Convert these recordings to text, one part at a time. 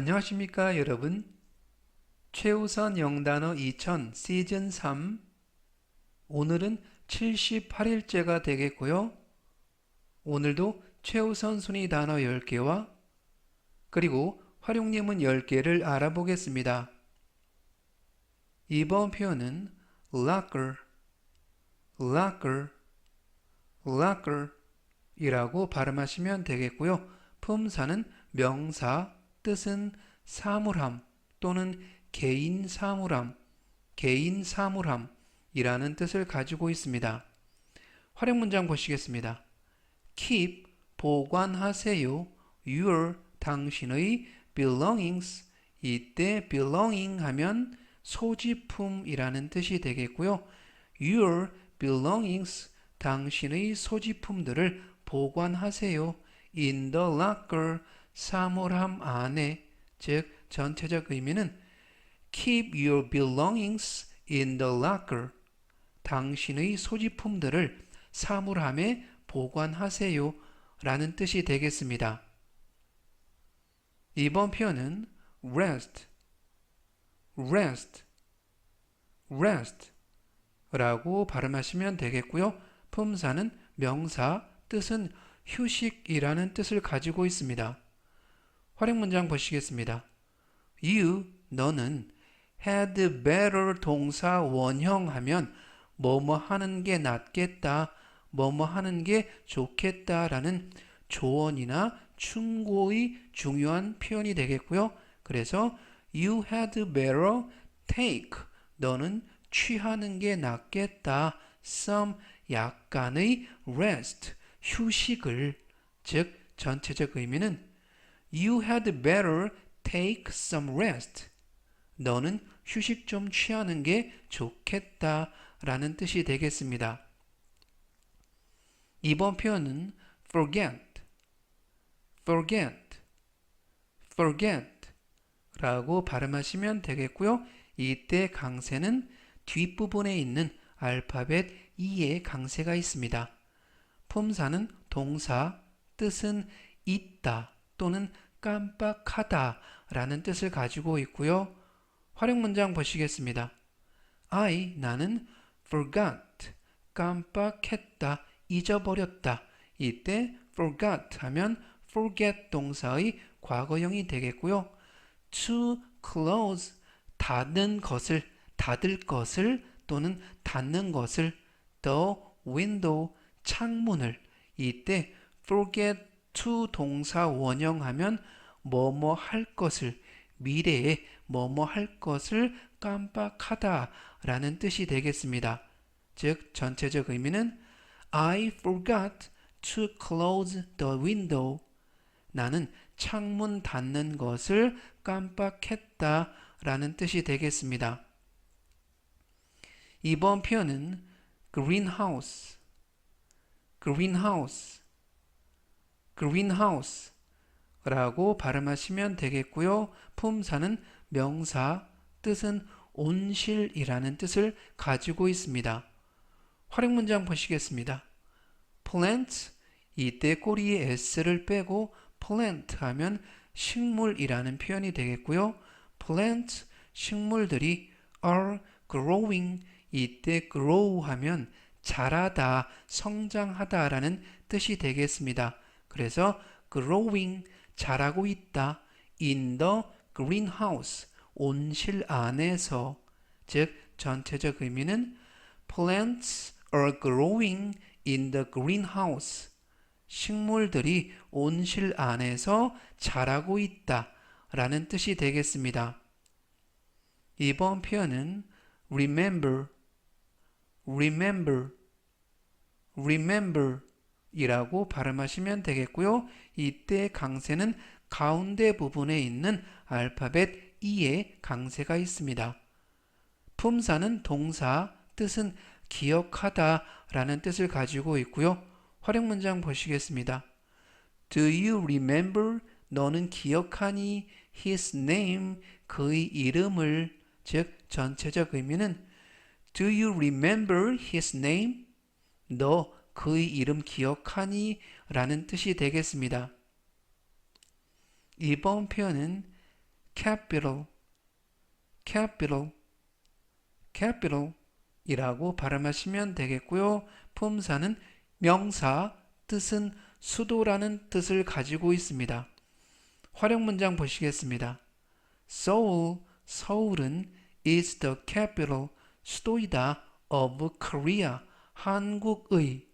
안녕하십니까 여러분? 최우선 영단어 2000 시즌 3 오늘은 78일째가 되겠고요. 오늘도 최우선 순위 단어 10개와 그리고 활용림은 10개를 알아보겠습니다. 이번 표현은 locker, locker, locker 이라고 발음하시면 되겠고요. 품사는 명사 뜻은 사물함 또는 개인 사물함, 개인 사물함이라는 뜻을 가지고 있습니다. 활용 문장 보시겠습니다. keep 보관하세요. your 당신의 belongings 이때 belonging 하면 소지품이라는 뜻이 되겠고요. your belongings 당신의 소지품들을 보관하세요. in the locker 사물함 안에 즉 전체적 의미는 keep your belongings in the locker 당신의 소지품들을 사물함에 보관하세요 라는 뜻이 되겠습니다. 이번 표현은 rest, rest, rest 라고 발음하시면 되겠고요. 품사는 명사, 뜻은 휴식이라는 뜻을 가지고 있습니다. 활용 문장 보시겠습니다. You, 너는 had better 동사 원형 하면 뭐뭐 하는 게 낫겠다, 뭐뭐 하는 게 좋겠다 라는 조언이나 충고의 중요한 표현이 되겠고요. 그래서 you had better take, 너는 취하는 게 낫겠다, some 약간의 rest, 휴식을, 즉 전체적 의미는 You had better take some rest. 너는 휴식 좀 취하는 게 좋겠다 라는 뜻이 되겠습니다. 이번 표현은 forget, forget, forget 라고 발음하시면 되겠고요. 이때 강세는 뒷부분에 있는 알파벳 E의 강세가 있습니다. 품사는 동사, 뜻은 있다, 또는 깜빡하다 라는 뜻을 가지고 있고요. 활용 문장 보시겠습니다. I, 나는 forgot, 깜빡했다, 잊어버렸다. 이때 forgot 하면 forget 동사의 과거형이 되겠고요. to close, 닫는 것을, 닫을 것을 또는 닫는 것을 the window, 창문을 이때 forget to 동사 원형하면 뭐뭐 할 것을 미래에 뭐뭐 할 것을 깜빡하다 라는 뜻이 되겠습니다. 즉 전체적 의미는 I forgot to close the window. 나는 창문 닫는 것을 깜빡했다 라는 뜻이 되겠습니다. 이번 표현은 greenhouse, greenhouse greenhouse라고 발음하시면 되겠고요. 품사는 명사, 뜻은 온실이라는 뜻을 가지고 있습니다. 활용 문장 보시겠습니다. plant 이때 꼬리에 s를 빼고 plant 하면 식물이라는 표현이 되겠고요. plant 식물들이 are growing 이때 grow 하면 자라다, 성장하다라는 뜻이 되겠습니다. 그래서 growing 자라고 있다. in the greenhouse 온실 안에서 즉 전체적 의미는 plants are growing in the greenhouse 식물들이 온실 안에서 자라고 있다 라는 뜻이 되겠습니다. 이번 표현은 remember, remember, remember 이라고 발음하시면 되겠고요. 이때 강세는 가운데 부분에 있는 알파벳 E에 강세가 있습니다. 품사는 동사, 뜻은 기억하다 라는 뜻을 가지고 있고요. 활용 문장 보시겠습니다. Do you remember? 너는 기억하니? His name, 그의 이름을, 즉 전체적 의미는 Do you remember his name? 너 그의 이름 기억하니? 라는 뜻이 되겠습니다. 이번 표현은 capital, capital, capital 이라고 발음하시면 되겠고요. 품사는 명사, 뜻은 수도라는 뜻을 가지고 있습니다. 활용 문장 보시겠습니다. Seoul, 서울은 is the capital, 수도이다 of Korea, 한국의,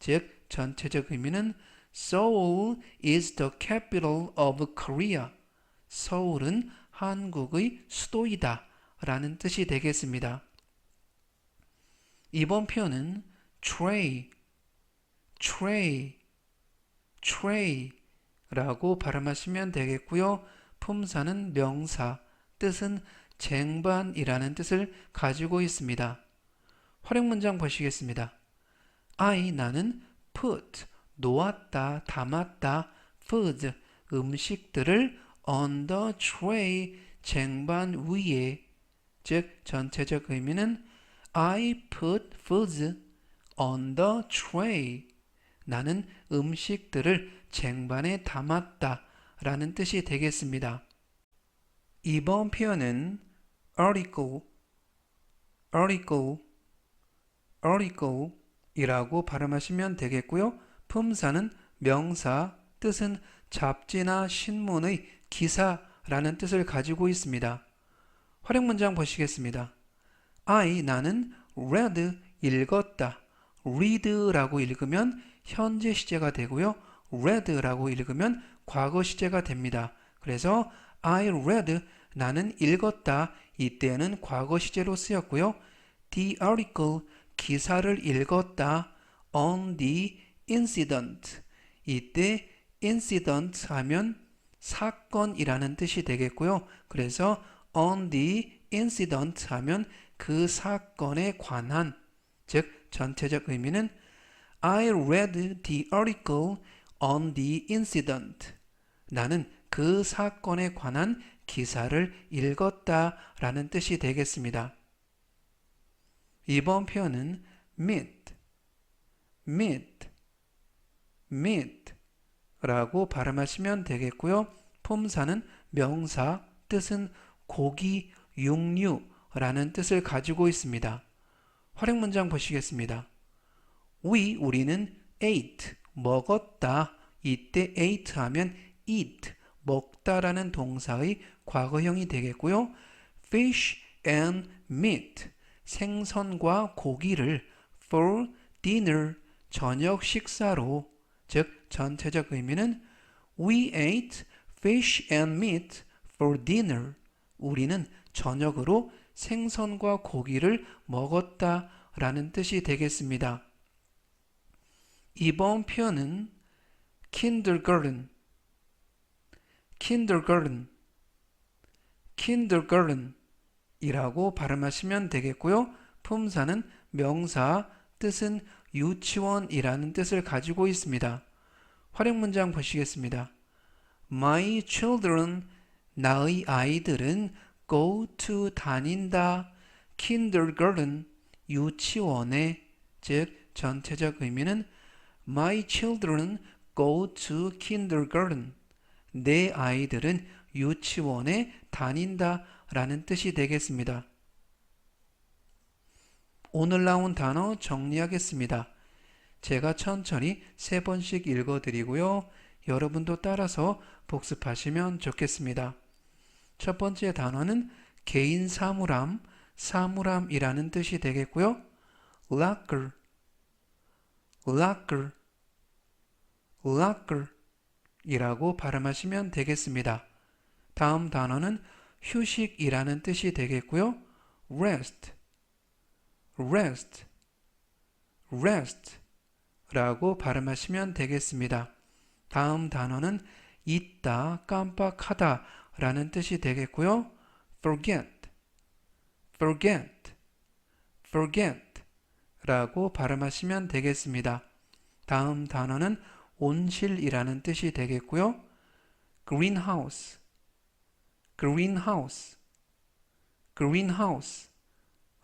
즉 전체적 의미는 Seoul is the capital of Korea. 서울은 한국의 수도이다 라는 뜻이 되겠습니다. 이번 표현은 tray, tray, tray 라고 발음하시면 되겠고요. 품사는 명사, 뜻은 쟁반이라는 뜻을 가지고 있습니다. 활용 문장 보시겠습니다. I 나는 put 놓았다, 담았다, food 음식들을 on the tray 쟁반 위에 즉 전체적 의미는 I put foods on the tray 나는 음식들을 쟁반에 담았다 라는 뜻이 되겠습니다. 이번 표현은 article, article, article 이라고 발음하시면 되겠고요. 품사는 명사, 뜻은 잡지나 신문의 기사라는 뜻을 가지고 있습니다. 활용 문장 보시겠습니다. I 나는 read 읽었다. read라고 읽으면 현재 시제가 되고요. read라고 읽으면 과거 시제가 됩니다. 그래서 I read 나는 읽었다. 이때는 과거 시제로 쓰였고요. The article 기사를 읽었다. on the incident 이때 incident 하면 사건이라는 뜻이 되겠고요. 그래서 on the incident 하면 그 사건에 관한 즉 전체적 의미는 I read the article on the incident. 나는 그 사건에 관한 기사를 읽었다 라는 뜻이 되겠습니다. 이번 표현은 meet, meet, meet 라고 발음하시면 되겠고요. 품사는 명사, 뜻은 고기, 육류라는 뜻을 가지고 있습니다. 활용 문장 보시겠습니다. We, 우리는 ate, 먹었다. 이때 ate 하면 eat, 먹다라는 동사의 과거형이 되겠고요. fish and meat, 생선과 고기를 for dinner, 저녁 식사로, 즉 전체적 의미는 We ate fish and meat for dinner. 우리는 저녁으로 생선과 고기를 먹었다 라는 뜻이 되겠습니다. 이번 표현은 kindergarten, kindergarten, kindergarten 이라고 발음하시면 되겠고요. 품사는 명사, 뜻은 유치원이라는 뜻을 가지고 있습니다. 활용 문장 보시겠습니다. My children, 나의 아이들은 go to 다닌다. kindergarten, 유치원에 즉 전체적 의미는 My children go to kindergarten. 내 아이들은 유치원에 다닌다 라는 뜻이 되겠습니다. 오늘 나온 단어 정리하겠습니다. 제가 천천히 세 번씩 읽어드리고요. 여러분도 따라서 복습하시면 좋겠습니다. 첫 번째 단어는 개인 사물함, 사물함이라는 뜻이 되겠고요. locker, locker, locker 이라고 발음하시면 되겠습니다. 다음 단어는 휴식이라는 뜻이 되겠고요. rest, rest, rest 라고 발음하시면 되겠습니다. 다음 단어는 있다, 깜빡하다 라는 뜻이 되겠고요. forget, forget, forget 라고 발음하시면 되겠습니다. 다음 단어는 온실이라는 뜻이 되겠고요. greenhouse, greenhouse, greenhouse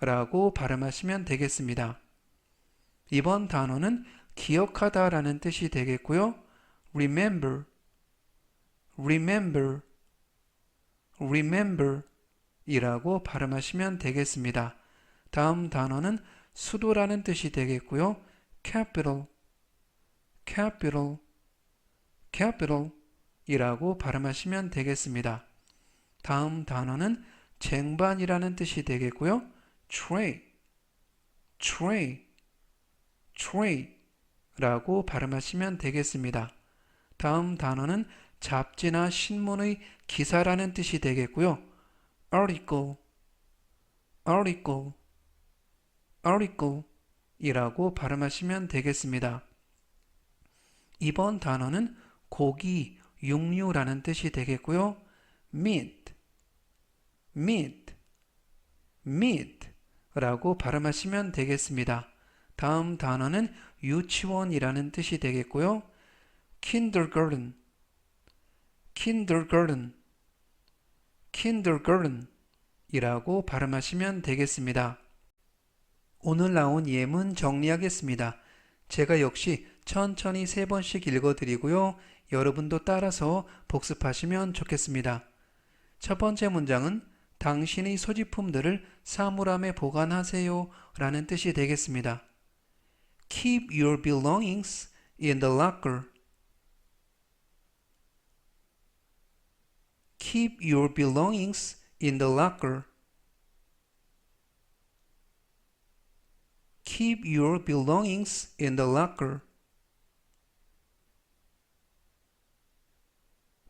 라고 발음하시면 되겠습니다. 이번 단어는 기억하다 라는 뜻이 되겠고요. remember, remember, remember 이라고 발음하시면 되겠습니다. 다음 단어는 수도라는 뜻이 되겠고요. capital, capital, capital 이라고 발음하시면 되겠습니다. 다음 단어는 쟁반이라는 뜻이 되겠고요. tray, tray, tray 라고 발음하시면 되겠습니다. 다음 단어는 잡지나 신문의 기사라는 뜻이 되겠고요. article, article, article 이라고 발음하시면 되겠습니다. 이번 단어는 고기, 육류라는 뜻이 되겠고요. meat, meat, meat 라고 발음하시면 되겠습니다. 다음 단어는 유치원이라는 뜻이 되겠고요. kindergarten, kindergarten, kindergarten 이라고 발음하시면 되겠습니다. 오늘 나온 예문 정리하겠습니다. 제가 역시 천천히 세 번씩 읽어드리고요. 여러분도 따라서 복습하시면 좋겠습니다. 첫 번째 문장은 당신의 소지품들을 사물함에 보관하세요 라는 뜻이 되겠습니다. Keep your belongings in the locker. Keep your belongings in the locker. Keep your belongings in the locker.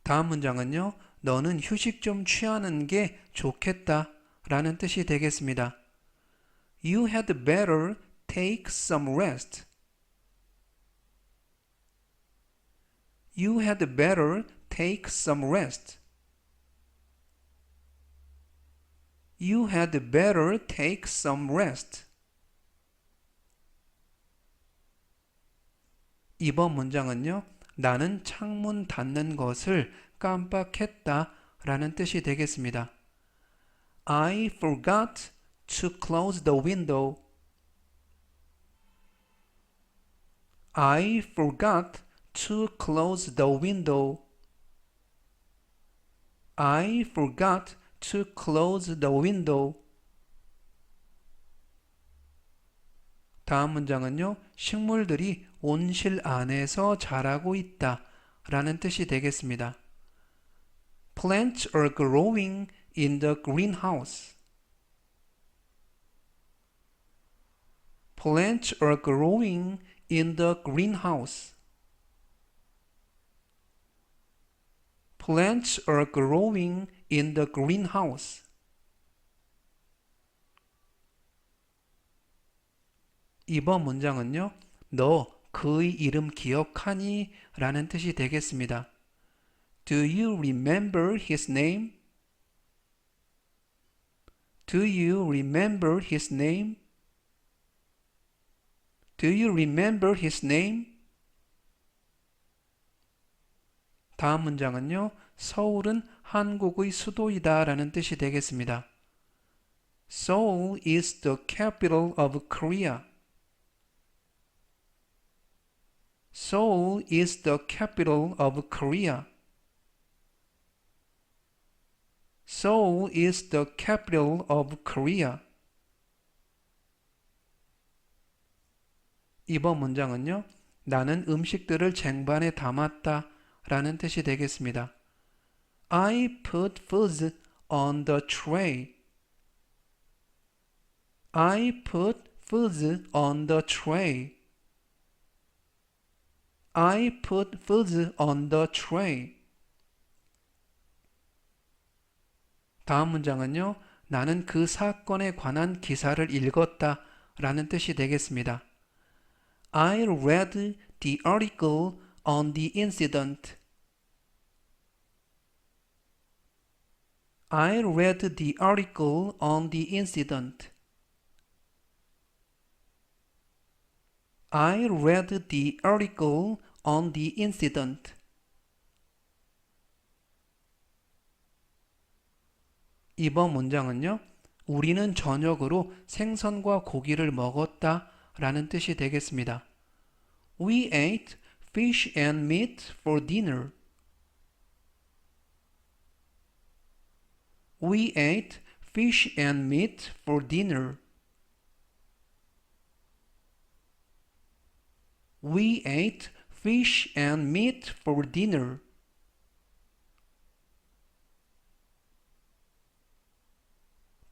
다음 문장은요. 너는 휴식 좀 취하는 게 좋겠다 라는 뜻이 되겠습니다. You had better take some rest. You had better take some rest. You had better take some rest. 이번 문장은요. 나는 창문 닫는 것을 깜빡했다 라는 뜻이 되겠습니다. I forgot to close the window. I forgot to close the window. I forgot to close the window. 다음 문장은요. 식물들이 온실 안에서 자라고 있다 라는 뜻이 되겠습니다. Plants are growing in the greenhouse. Plants are growing in the greenhouse. Plants are growing in the greenhouse. 이번 문장은요. 너 그의 이름 기억하니? 라는 뜻이 되겠습니다. Do you remember his name? Do you remember his name? Do you remember his name? 다음 문장은요. 서울은 한국의 수도이다 라는 뜻이 되겠습니다. Seoul is the capital of Korea. Seoul is the capital of Korea. Seoul is the capital of Korea. 이번 문장은요. 나는 음식들을 쟁반에 담았다 라는 뜻이 되겠습니다. I put foods on the tray. I put foods on the tray. I put foods on the tray. 다음 문장은요. 나는 그 사건에 관한 기사를 읽었다 라는 뜻이 되겠습니다. I read the article on the incident. I read the article on the incident. I read the article on the incident. 이번 문장은요. 우리는 저녁으로 생선과 고기를 먹었다 라는 뜻이 되겠습니다. We ate fish and meat for dinner. We ate fish and meat for dinner. We ate fish and meat for dinner.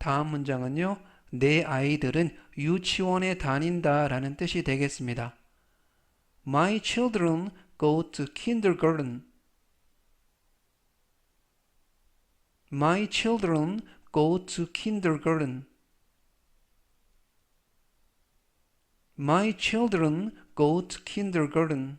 다음 문장은요. 내 아이들은 유치원에 다닌다 라는 뜻이 되겠습니다. My children go to kindergarten. My children go to kindergarten. My children go to kindergarten.